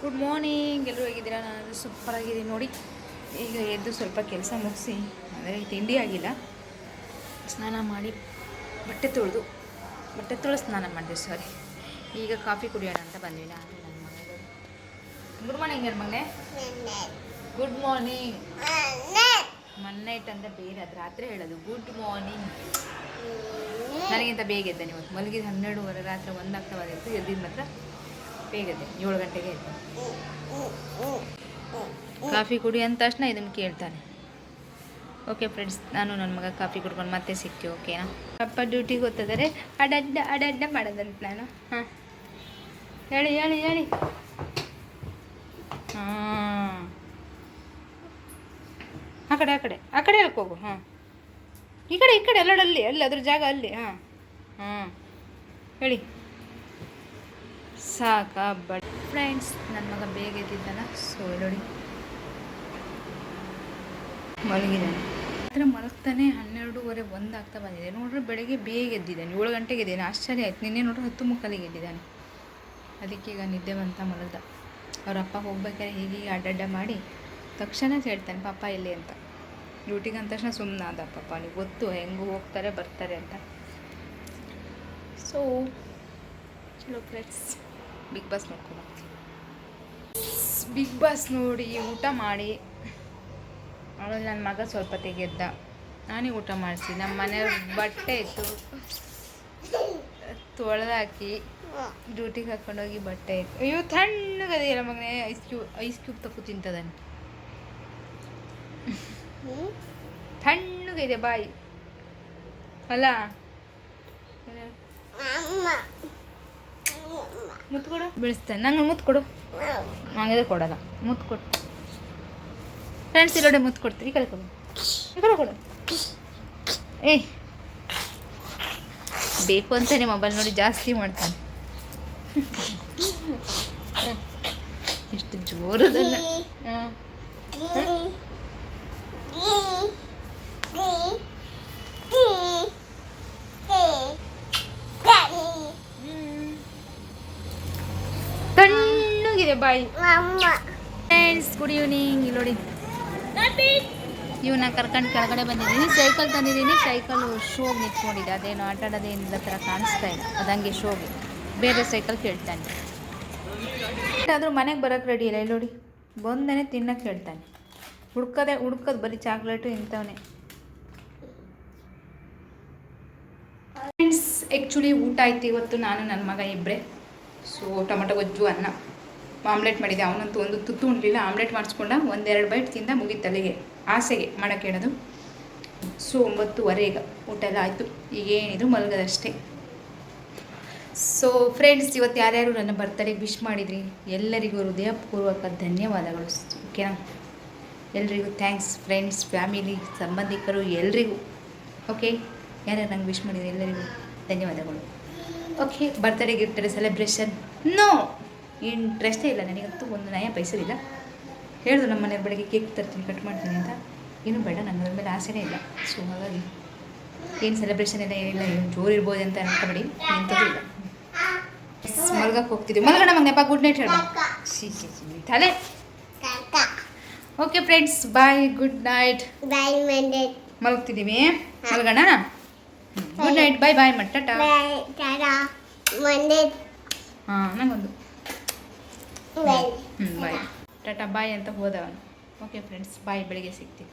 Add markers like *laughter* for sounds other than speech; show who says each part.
Speaker 1: Good morning ಎಲ್ಲರೂ ಹೇಗಿದ್ದೀರಾ? ನಾನು ಸೂಪರ್ ಆಗಿದ್ದೀನಿ. ನೋಡಿ, ಈಗ ಎದ್ದು ಸ್ವಲ್ಪ ಕೆಲಸ ಮುಗಿಸಿ, ಅಂದರೆ ತಿಂಡಿ ಆಗಿಲ್ಲ. ಸ್ನಾನ ಮಾಡಿ ಬಟ್ಟೆ ತೊಳೆದು ಬಟ್ಟೆ ತೊಳೆದು ಸ್ನಾನ ಮಾಡಿದೆ ಸಾರಿ ಈಗ ಕಾಫಿ ಕುಡಿಯೋಣ ಅಂತ ಬಂದ್ವಿ. ನಾನು ನನ್ನ ಗುಡ್ ಮಾರ್ನಿಂಗ್ ಯಾರು ಮಗನೇ? ಗುಡ್ ಮಾರ್ನಿಂಗ್ ಮನ್ನೈಟ್ ಅಂತ ಬೇರೆ, ಅದು ರಾತ್ರಿ ಹೇಳೋದು. ಗುಡ್ ಮಾರ್ನಿಂಗ್ ನನಗಿಂತ ಬೇಗ ಎದ್ದೆ ನೀವು. ಮಲಗಿದ ಹನ್ನೆರಡುವರೆ, ರಾತ್ರಿ ಒಂದಾಗ್ತಾ ಬಂದಿತ್ತು. ಎದ್ದಿದ್ದು ಮಾತ್ರ ಬೇಗ ಎದ್ದೆ. ಏಳು ಗಂಟೆಗೆ ಕಾಫಿ ಕುಡಿ ಅಂದ ತಕ್ಷಣ ಇದನ್ನು ಕೇಳ್ತಾನೆ. ಓಕೆ ಫ್ರೆಂಡ್ಸ್ ನಾನು ನನ್ನ ಮಗ ಕಾಫಿ ಕುಡ್ಕೊಂಡು ಮತ್ತೆ ಸಿಕ್ತೀವಿ ಓಕೆನಾ? ಅಪ್ಪ ಡ್ಯೂಟಿಗೆ ಗೊತ್ತಿದ್ದಾರೆ ಅಡಡ್ಡ ಅಡಡ್ಡ ಮಾಡೋದಂತ ನಾನು. ಹಾಂ. ಹೇಳಿ ಹೇಳಿ ಹೇಳಿ. ಹಾಂ. ಆ ಕಡೆ ಆ ಕಡೆ ಆ ಕಡೆ ಹೋಗು ಹಾಂ. ಈ ಕಡೆ ಈ ಕಡೆ ಎಲ್ಲಡಲ್ಲಿ ಅಲ್ಲಿ ಅದ್ರ ಜಾಗ ಅಲ್ಲಿ ಹಾಂ. ಹಾಂ. ಹೇಳಿ. ಸಾಕಾ, ಬಟ್ ಫ್ರೆಂಡ್ಸ್ ನನ್ನ ಮಗ ಬೇಗ ಎದ್ದಿದ್ದಾನ. ಸೊ ನೋಡಿ. ಮಲಗಿದ್ದಾನೆ. ಆದರೆ ಮಲಗ್ತಾನೆ, ಹನ್ನೆರಡೂವರೆ ಒಂದು ಆಗ್ತಾ ಬಂದಿದೆ. ನೋಡ್ರೆ ಬೆಳಗ್ಗೆ ಬೇಗ ಎದ್ದಿದ್ದಾನೆ. ಏಳು ಗಂಟೆಗೆ ಎದ್ದೇನೆ ಆಶ್ಚರ್ಯ ಆಯ್ತು. ನಿನ್ನೆ ನೋಡ್ರೆ ಹತ್ತು ಮುಕ್ಕಾಲಿಗೆ ಎದ್ದಿದ್ದಾನೆ. ಅದಕ್ಕೆ ಈಗ ನಿದ್ದೆ ಬಂತ ಮಲಗ್ದ. ಅವ್ರ ಅಪ್ಪ ಹೋಗ್ಬೇಕಾದ್ರೆ ಹೀಗೆ ಹೀಗೆ ಅಡ್ಡಡ್ಡ ಮಾಡಿ ತಕ್ಷಣ ಹೇಳ್ತಾನೆ, ಪಾಪ ಇಲ್ಲಿ ಅಂತ. ಡ್ಯೂಟಿಗೆ ಅಂದ ತಕ್ಷಣ ಸುಮ್ಮನೆ ಆದ ಪಾಪ ನೀವು ಗೊತ್ತು, ಹೆಂಗೂ ಹೋಗ್ತಾರೆ, ಬರ್ತಾರೆ ಅಂತ. ಸೊ ಚಲೋ ಫ್ರೆಂಡ್ಸ್ ಬಿಗ್ ಬಾಸ್ ನೋಡ್ಕೊಂಡು ಬಿಗ್ ಬಾಸ್ ನೋಡಿ ಊಟ ಮಾಡಿ. ಆಮೇಲೆ ನನ್ನ ಮಗ ಸ್ವಲ್ಪ ತೆಗೆದ್ದ. ನಾನೇ ಊಟ ಮಾಡಿಸಿ. ನಮ್ಮ ಮನೆಯವ್ರ ಬಟ್ಟೆ ಇತ್ತು ತೊಳೆದಾಕಿ ಡ್ಯೂಟಿಗೆ ಹಾಕೊಂಡೋಗಿ ಬಟ್ಟೆ ಇತ್ತು ಅಯ್ಯೋ ತಣ್ಣಗದೆಯಲ್ಲ ಮಗನೇ. ಐಸ್ ಕ್ಯೂಬ್ ಐಸ್ ಕ್ಯೂಬ್ ತಕ್ಕು ತಿಂತದನ್ನು ತಣ್ಣಗಿದೆ ಬಾಯಿ. ಅಲ್ಲ? ಮುತ್ತು ಕೊಡು ಬೆಳೆಸ್ತಾನೆ. ನಂಗೆ ಮುತ್ತು ಕೊಡು ನಂಗೆ ಕೊಡಲ್ಲ. ಮುತ್ತು ಕೊಡು ಫ್ರೆಂಡ್ಸ್ ಇಲ್ಲೋಡೆ ಮುತ್ತು ಕೊಡ್ತೀರಿ ಈ ಕಡೆ ಕೊಡು. ಈ ಕಡೆ ಕೊಡು. ಏಯ್ ಬೇಕು ಅಂತಾನೆ ಮೊಬೈಲ್ ನೋಡಿ ಜಾಸ್ತಿ ಮಾಡ್ತಾನೆ. *laughs* ಎಷ್ಟು ಜೋರದಲ್ಲ. ಹಾಂ. ತಣ್ಣಗಿದೆ ಬಾಯ್ ಫ್ರೆಂಡ್ಸ್ ಗುಡ್ ಈವ್ನಿಂಗ್ ಇಲ್ಲಿ ನೋಡಿ. ಇವನ್ನ ಕರ್ಕೊಂಡು ಕೆಳಗಡೆ ಬಂದಿದ್ದೀನಿ. ಸೈಕಲ್ ತಂದಿದ್ದೀನಿ. ಸೈಕಲ್ ಶೋಗೆ ನಿಂತ್ಕೊಂಡಿದ್ದೆ ಅದೇನು ಆಟ ಆಡೋದೇನಿಲ್ಲ ಥರ ಕಾಣಿಸ್ತಾ ಇಲ್ಲ. ಅದಂಗೆ ಶೋಗೆ. ಬೇರೆ ಸೈಕಲ್ ಕೇಳ್ತಾನೆ. ಆದರೂ ಮನೆಗೆ ಬರೋಕ್ಕೆ ರೆಡಿ ಇಲ್ಲ. ಇಲ್ಲಿ ನೋಡಿ. ಬಂದೇ ತಿನ್ನಕ್ಕೆ ಹೇಳ್ತಾನೆ. ಹುಡ್ಕದೆ ಹುಡ್ಕೋದು ಬರೀ ಚಾಕ್ಲೇಟು ಇಂಥವನೇ. ಫ್ರೆಂಡ್ಸ್ ಆ್ಯಕ್ಚುಲಿ ಊಟ ಆಯ್ತು. ಇವತ್ತು ನಾನು ನನ್ನ ಮಗ ಇಬ್ಬರೇ ಸೊ ಟೊಮೊಟೊ ಗೊಜ್ಜು ಅನ್ನ. ಆಮ್ಲೆಟ್ ಮಾಡಿದೆ. ಅವನಂತೂ ಒಂದು ತುತ್ತು ಉಣ್ಲಿಲ್ಲ. ಆಮ್ಲೆಟ್ ಮಾಡಿಸ್ಕೊಂಡ ಒಂದೆರಡು ಬೈಟ್ ತಿಂದ ಮುಗಿದ ತಲೆಗೆ. ಆಸೆಗೆ ಮಾಡೋಕ್ಕೆ ಹೇಳೋದು ಸೊ, ಒಂಬತ್ತುವರೆ ಈಗ. ಊಟ ಎಲ್ಲ ಆಯಿತು. ಈಗೇನಿದ್ರು ಮಲಗದಷ್ಟೇ. ಸೊ ಫ್ರೆಂಡ್ಸ್ ಇವತ್ತು ಯಾರ್ಯಾರು ನನ್ನ ಬರ್ತಡೆಗೆ ವಿಶ್ ಮಾಡಿದ್ರಿ? ಎಲ್ಲರಿಗೂ ಹೃದಯಪೂರ್ವಕ ಧನ್ಯವಾದಗಳು. ಓಕೆನಾ ಎಲ್ರಿಗೂ ಥ್ಯಾಂಕ್ಸ್ ಫ್ರೆಂಡ್ಸ್ ಫ್ಯಾಮಿಲಿ ಸಂಬಂಧಿಕರು, ಎಲ್ರಿಗೂ. ಓಕೆ ಯಾರ್ಯಾರು ನಂಗೆ ವಿಶ್ ಮಾಡಿದ್ರಿ? ಎಲ್ಲರಿಗೂ ಧನ್ಯವಾದಗಳು. ಓಕೆ ಬರ್ತಡೇಗೆ ಇರ್ತಾರೆ ಸೆಲೆಬ್ರೇಷನ್ ನೋ ಇಂಟ್ರೆಸ್ಟೇ ಇಲ್ಲ ನನಗಂತೂ ಒಂದು ನಯ ಪೈಸಲಿಲ್ಲ ಹೇಳಿದ್ರು ನಮ್ಮ ಮನೆಯವ್ರ ಬೆಳಗ್ಗೆ ಕೇಕ್ ತರ್ತೀನಿ ಕಟ್ ಮಾಡ್ತೀನಿ ಅಂತ. ಏನು ಬೇಡ ನನ್ನ ಅದ್ರ ಮೇಲೆ ಆಸೆನೇ ಇಲ್ಲ. ಸೊ ಹಾಗಾಗಿ ಏನು ಸೆಲೆಬ್ರೇಷನ್ ಎಲ್ಲ ಏನಿಲ್ಲ ಏನು ಜೋರು ಇರ್ಬೋದು ಅಂತ ಅನ್ಕೊಬೇಡಿ. ಎಂಥದ್ದು ಇಲ್ಲ. ಮಲ್ಗಕ್ಕೆ ಹೋಗ್ತಿದ್ವಿ. ಮಲ್ಗಣ ನೆಪ ಗುಡ್ ನೈಟ್ ಹೇಳ ಸಿ ತಲೆ. Okay friends bye good night ಮಲಗ್ತಿದ್ದೀವಿ. ಮಲ್ಗಣ? ಗುಡ್ ನೈಟ್ ಬಾಯ್ ಬಾಯ್ ಮಟ್ಟ ಹಾಂ ನಂಗೊಂದು. ಹ್ಞೂ ಬಾಯ್ ಟಾಟಾ ಬಾಯ್ ಅಂತ ಹೋದವನು ಓಕೆ ಫ್ರೆಂಡ್ಸ್ ಬಾಯ್ ಬೆಳಿಗ್ಗೆ ಸಿಗ್ತೀವಿ